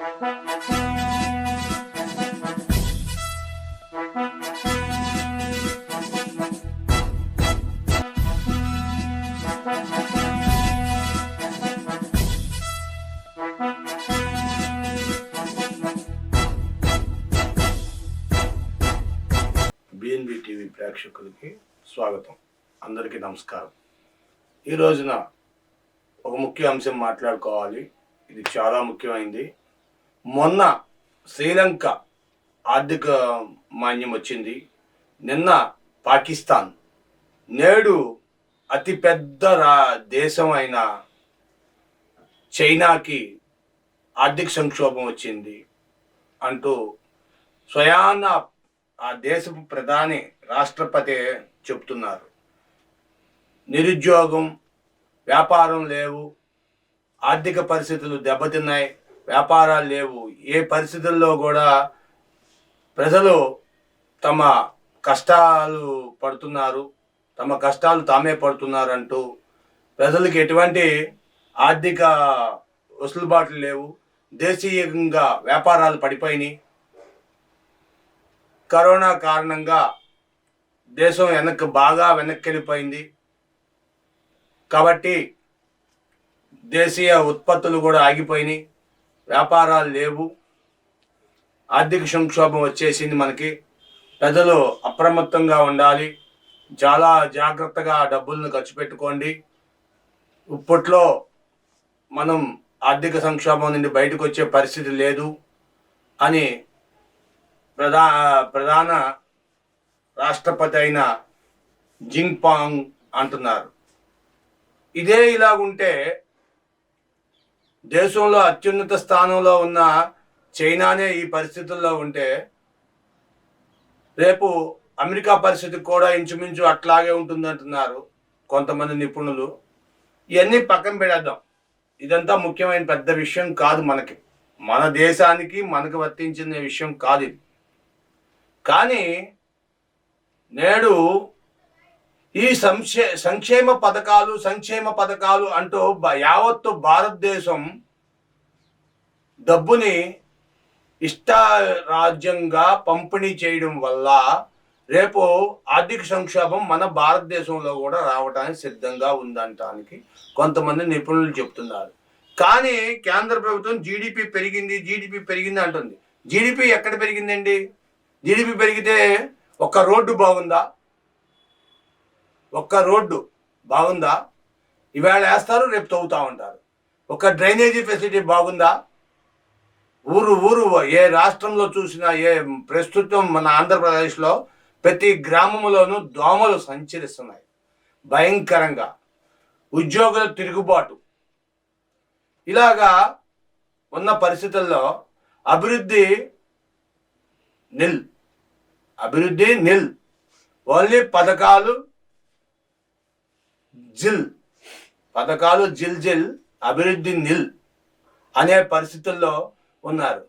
BNB TV ప్రేక్షకులకి స్వాగతం. అందరికీ నమస్కారం. ఈ రోజున ఒక ముఖ్య అంశం మాట్లాడుకోవాలి. ఇది చాలా ముఖ్యమైనది మొన్న శ్రీలంక ఆర్థిక మాన్యం వచ్చింది. నిన్న పాకిస్తాన్. నేడు అతిపెద్ద రా దేశం అయిన చైనాకి ఆర్థిక సంక్షోభం వచ్చింది అంటూ స్వయాన ఆ దేశపు ప్రధాని రాష్ట్రపతి చెప్తున్నారు. నిరుద్యోగం వ్యాపారం లేవు ఆర్థిక పరిస్థితులు దెబ్బతిన్నాయి. వ్యాపారాలు లేవు. ఏ పరిస్థితుల్లో కూడా ప్రజలు తమ కష్టాలు పడుతున్నారు. తమ కష్టాలు తామే పడుతున్నారు అంటూ ప్రజలకు ఎటువంటి ఆర్థిక వసులుబాట్లు లేవు. దేశీయంగా వ్యాపారాలు పడిపోయినాయి. కరోనా కారణంగా దేశం వెనక్కి బాగా వెనక్కి వెళ్ళిపోయింది కాబట్టి దేశీయ ఉత్పత్తులు కూడా ఆగిపోయినాయి. వ్యాపారాలు లేవు. ఆర్థిక సంక్షోభం వచ్చేసింది మనకి. ప్రజలు అప్రమత్తంగా ఉండాలి. చాలా జాగ్రత్తగా డబ్బులను ఖర్చు పెట్టుకోండి. ఇప్పట్లో మనం ఆర్థిక సంక్షోభం నుండి బయటకు వచ్చే పరిస్థితి లేదు. అని ప్రధా ప్రధాన రాష్ట్రపతి అయిన జింగ్పాంగ్ అంటున్నారు. ఇదే ఇలాగుంటే దేశంలో అత్యున్నత స్థానంలో ఉన్న చైనానే ఈ పరిస్థితుల్లో ఉంటే రేపు అమెరికా పరిస్థితి కూడా ఇంచుమించు అట్లాగే ఉంటుందంటున్నారు కొంతమంది నిపుణులు. ఇవన్నీ పక్కన పెడేద్దాం ఇదంతా ముఖ్యమైన పెద్ద విషయం కాదు మనకి. మన దేశానికి మనకు వర్తించిన విషయం కాదు ఇది. కానీ నేడు ఈ సంక్షే సంక్షేమ పథకాలు సంక్షేమ పథకాలు అంటూ యావత్తు భారతదేశం డబ్బుని ఇష్టారాజ్యంగా పంపిణీ చేయడం వల్ల రేపు ఆర్థిక సంక్షోభం మన భారతదేశంలో కూడా రావడానికి సిద్ధంగా ఉందంటానికి కొంతమంది నిపుణులు చెప్తున్నారు. కానీ కేంద్ర ప్రభుత్వం జీడిపి పెరిగింది జీడిపి పెరిగింది అంటుంది. జీడిపి ఎక్కడ పెరిగిందండి? జీడిపి పెరిగితే ఒక రోడ్డు బాగుందా? ఒక్క రోడ్డు బాగుందా? ఇవాళ వేస్తారు రేపు తవ్వుతూ ఉంటారు. ఒక డ్రైనేజీ ఫెసిలిటీ బాగుందా? ఊరు ఊరు ఏ రాష్ట్రంలో చూసినా ఏ ప్రస్తుతం మన ఆంధ్రప్రదేశ్లో ప్రతి గ్రామంలోనూ దోమలు సంచరిస్తున్నాయి. భయంకరంగా. ఉద్యోగుల తిరుగుబాటు. ఇలాగా ఉన్న పరిస్థితుల్లో అభివృద్ధి నిల్. అభివృద్ధి నిల్. ఓన్లీ పథకాలు జిల్. పథకాలు జిల్ జిల్ అభివృద్ధి నిల్ అనే పరిస్థితుల్లో ఉన్నారు.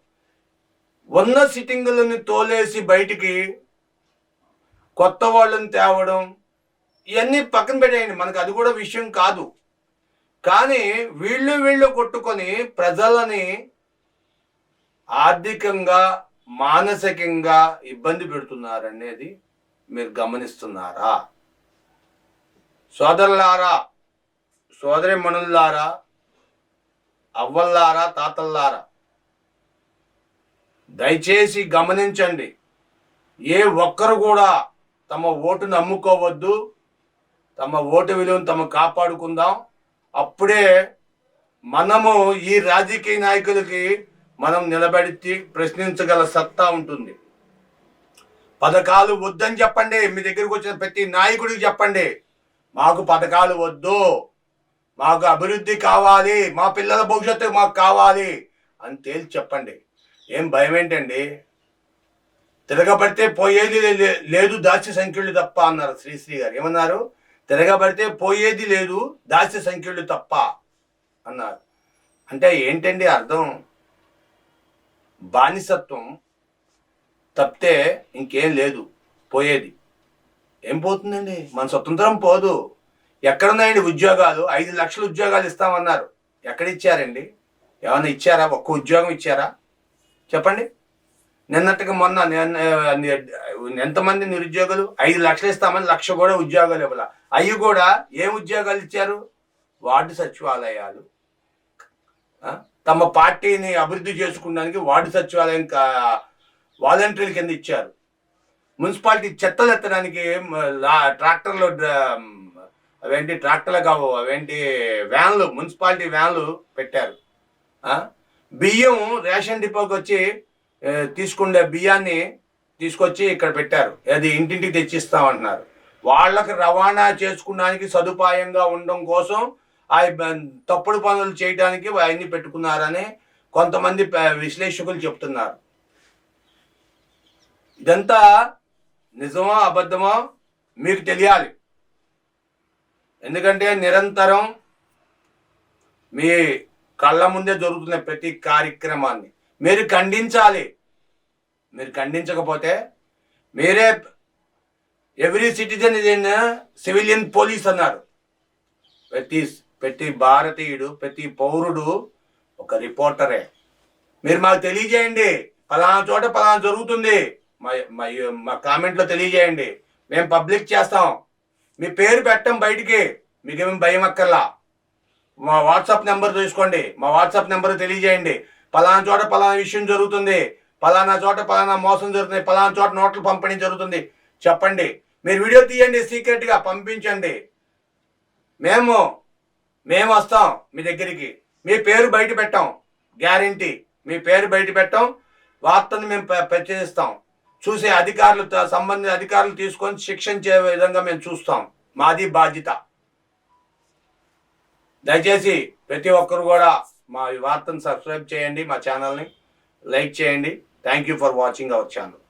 ఉన్న సిట్టింగులను తోలేసి బయటికి కొత్త వాళ్ళని తేవడం ఇవన్నీ పక్కన పెట్టేయండి. మనకు అది కూడా విషయం కాదు. కానీ వీళ్ళు వీళ్ళు కొట్టుకొని ప్రజలని ఆర్థికంగా మానసికంగా ఇబ్బంది పెడుతున్నారనేది మీరు గమనిస్తున్నారా? సోదరులారా సోదరి మనుల్లారా అవ్వల్లారా తాతల్లారా దయచేసి గమనించండి ఏ ఒక్కరు కూడా తమ ఓటును అమ్ముకోవద్దు తమ ఓటు విలువను తమ కాపాడుకుందాం. అప్పుడే మనము ఈ రాజకీయ నాయకులకి మనం నిలబెడితే ప్రశ్నించగల సత్తా ఉంటుంది. పథకాలు వద్దని చెప్పండి మీ దగ్గరకు వచ్చిన ప్రతి నాయకుడికి చెప్పండి. మాకు పథకాలు వద్దు. మాకు అభివృద్ధి కావాలి. మా పిల్లల భవిష్యత్తు మాకు కావాలి అని తేల్చి చెప్పండి. ఏం భయం ఏంటండి? తిరగబడితే పోయేది లే- లేదు దాస్య సంఖ్యలు తప్ప అన్నారు శ్రీశ్రీ గారు. ఏమన్నారు? తిరగబడితే పోయేది లేదు దాస్య సంఖ్యలు తప్ప అన్నారు. అంటే ఏంటండి అర్థం? బానిసత్వం తప్పితే ఇంకేం లేదు పోయేది. ఏం పోతుందండి? మన స్వతంత్రం పోదు. ఎక్కడున్నాయండి ఉద్యోగాలు? ఐదు లక్షల ఉద్యోగాలు ఇస్తామన్నారు. ఎక్కడ ఇచ్చారండి ఏమైనా ఇచ్చారా? ఒక్క ఉద్యోగం ఇచ్చారా? చెప్పండి. నిన్నటికి మొన్న నిన్న- ఎంతమంది నిరుద్యోగులు? ఐదు లక్షలు ఇస్తామని లక్ష కూడా ఉద్యోగాలు ఇవ్వాల. అవి కూడా ఏం ఉద్యోగాలు ఇచ్చారు? వార్డు సచివాలయాలు. తమ పార్టీని అభివృద్ధి చేసుకోవడానికి వార్డు సచివాలయం కా- వాలంటీర్ల కింద ఇచ్చారు. మున్సిపాలిటీ చెత్త ఎత్తడానికి ట్రాక్టర్లు అవేంటి ట్రాక్టర్లు కావు అవేంటి వ్యాన్లు మున్సిపాలిటీ వ్యాన్లు పెట్టారు. బియ్యం రేషన్ డిపోకి వచ్చి తీసుకునే తీసుకుండే బియ్యాన్ని తీసుకొచ్చి ఇక్కడ పెట్టారు. అది ఇంటింటికి తెచ్చిస్తామంటున్నారు. వాళ్ళకి రవాణా చేసుకోవడానికి సదుపాయంగా ఉండడం కోసం ఆ తప్పుడు పనులు చేయడానికి అవన్నీ పెట్టుకున్నారని కొంతమంది విశ్లేషకులు చెప్తున్నారు. ఇదంతా నిజమా అబద్ధమో మీకు తెలియాలి. ఎందుకంటే నిరంతరం మీ కళ్ళ ముందే జరుగుతున్న ప్రతి కార్యక్రమాన్ని మీరు ఖండించాలి. మీరు ఖండించకపోతే మీరే every citizen is in civilian police అన్నారు. ప్రతి ప్రతి భారతీయుడు ప్రతి పౌరుడు ఒక రిపోర్టరే. మీరు మాకు తెలియజేయండి. ఫలానా చోట పలానా జరుగుతుంది. మా మా కామెంట్లో తెలియజేయండి. మేము పబ్లిక్ చేస్తాం. మీ పేరు పెట్టం బయటికి. మీకేమి భయం అక్కర్లా. మా వాట్సాప్ నెంబర్ తీసుకోండి మా వాట్సాప్ నెంబర్ తెలియజేయండి. పలానా చోట పలానా విషయం జరుగుతుంది. పలానా చోట పలానా మోసం జరుగుతుంది. పలానా చోట నోట్లు పంపిణీ జరుగుతుంది. చెప్పండి. మీరు వీడియో తీయండి సీక్రెట్గా. పంపించండి. మేము మేము వస్తాం మీ దగ్గరికి. మీ పేరు బయట పెట్టాం. గ్యారంటీ. మీ పేరు బయట పెట్టాం. వార్తను మేము ప్ర- ప్రచురిస్తాం చూసే అధికారులు త- సంబంధిత అధికారులు తీసుకొని శిక్షించే విధంగా మేము చూస్తాం. మాది బాధ్యత. దయచేసి ప్రతి ఒక్కరు కూడా మా వార్తను సబ్స్క్రైబ్ చేయండి మా ఛానల్ని లైక్ చేయండి. Thank you for watching our channel